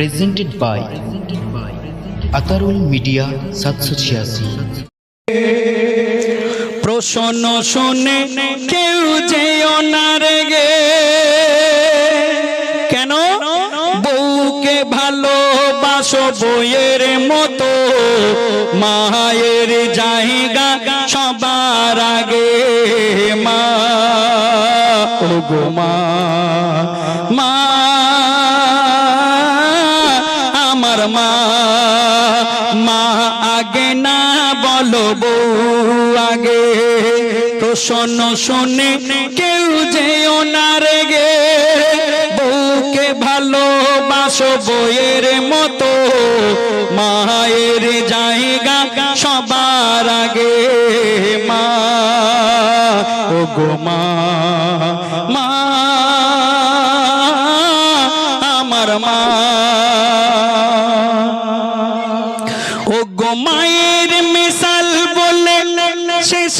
Presented by Atarul media সাতশো ছিয়াশি। প্রশ্ন শুনে কেউ যেও না রেগে। কেন? বউকে ভালোবাসো বইয়ের মতো। মায়ের জায়গা সবার আগে। মা ও গো মা মা আমার মা মা আগে না বলো বউ, আগে। প্রশ্ন শুনে কেউ যেও না রেগে। বউকে ভালোবাসো বইয়ের মতো। মায়ের জায়গা সবার আগে। মা ও গো মা, আমার মা। মায়ের মিশাল বলে শেষ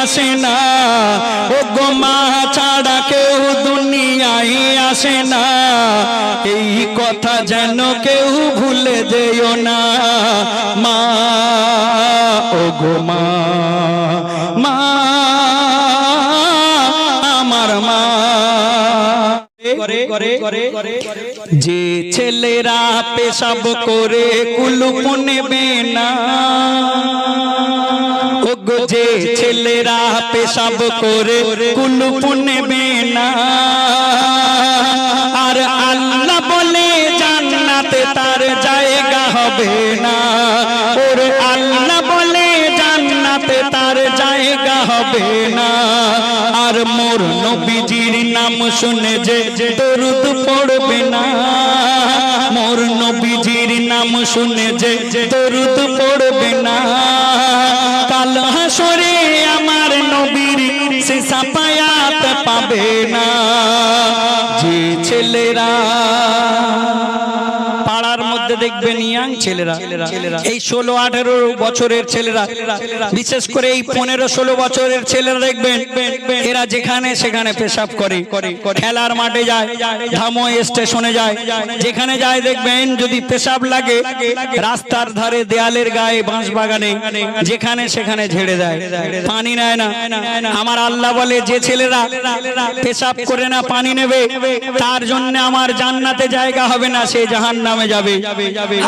আসে না। ও গো মা, ছাড়া কেউ দুনিয়ায় আসে না। এই কথা যেন কেউ ভুলে যেও না। মা, ও গো মা যে ছেলেরা পেশাব করে কুলুপ নেবে না। যে ছেলেরা পেশাব করে কুলুপ নেবে না আর আল্লাহ বলে, জান্নাতে তার জায়গা হবে না। ওরে আল্লাহ বলে, জান্নাতে তার জায়গা হবে না। আর মোর নবীজির নাম শুনে যে দরুদ পড়বে না। মোর নবীজির নাম শুনে যে দরুদ পড়বে না। ছেলেরা। দেখবেন ইয়াং ছেলেরা। এই ষোলো আঠেরো বছরের ছেলেরা। বিশেষ করে এই পনেরো ষোলো বছরের ছেলেরা দেখবেন এরা যেখানে সেখানে পেশাব করে। খেলার মাঠে যায় ধামো স্টেশনে যায়। যেখানে যায় দেখবেন যদি পেশাব লাগে রাস্তার ধারে দেয়ালের গায়ে বাঁশ বাগানে যেখানে সেখানে ঝেড়ে দেয়। পানি নেয় না। আমার আল্লাহ বলে যে ছেলেরা পেশাব করে না পানি নেবে তার জন্য আমার জান্নাতে জায়গা হবে না সে জাহান নামে যাবে।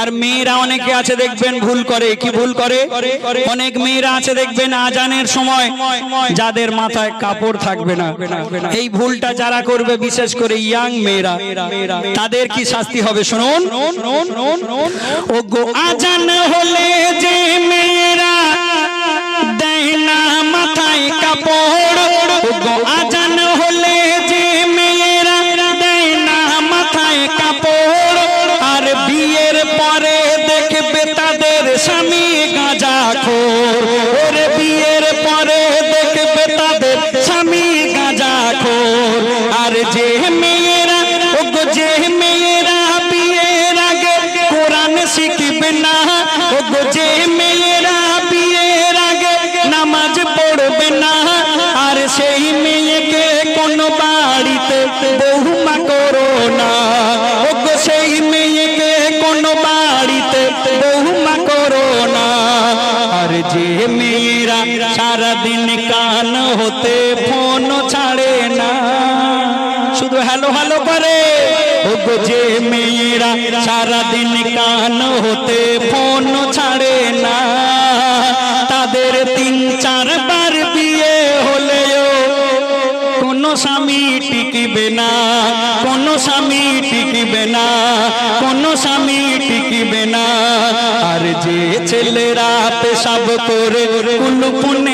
আর মেয়েরা অনেকে আছে, দেখবেন ভুল করে। কি ভুল করে? অনেক মেয়েরা আছে, দেখবেন আজানের সময় যাদের মাথায় কাপড় থাকবে না। এই ভুলটা যারা করবে, বিশেষ করে ইয়াং মেয়েরা, তাদের কি শাস্তি হবে? শুনুন। আজান হলে যে মেয়েরা দেয় না মাথায় কাপড় আজান খোর। ওরে বিয়ের পরে দেখবে তাদের স্বামী গাঁজা খোর। আর যে মেয়েরা, ও গো যে মেয়েরা বিয়ের আগে কোরআন শিখবে না, ও গো যে মেয়েরা বিয়ের আগে নামাজ পড়বে না, আর সেই মেয়েকে কোন বাড়িতে যে মেয়েরা সারাদিন কান হতে ফোন ছাড়ে না। শুধু হ্যালো হ্যালো করে। ও গো যে মেয়েরা সারাদিন কান হতে ফোন ছাড়ে না। তাদের তিন চারবার বিয়ে হলেও কোন স্বামী টিকিবে না, কোন স্বামী টিকিবে না, কোন স্বামী ছেলেরা পেশাব করে কুলুপুনে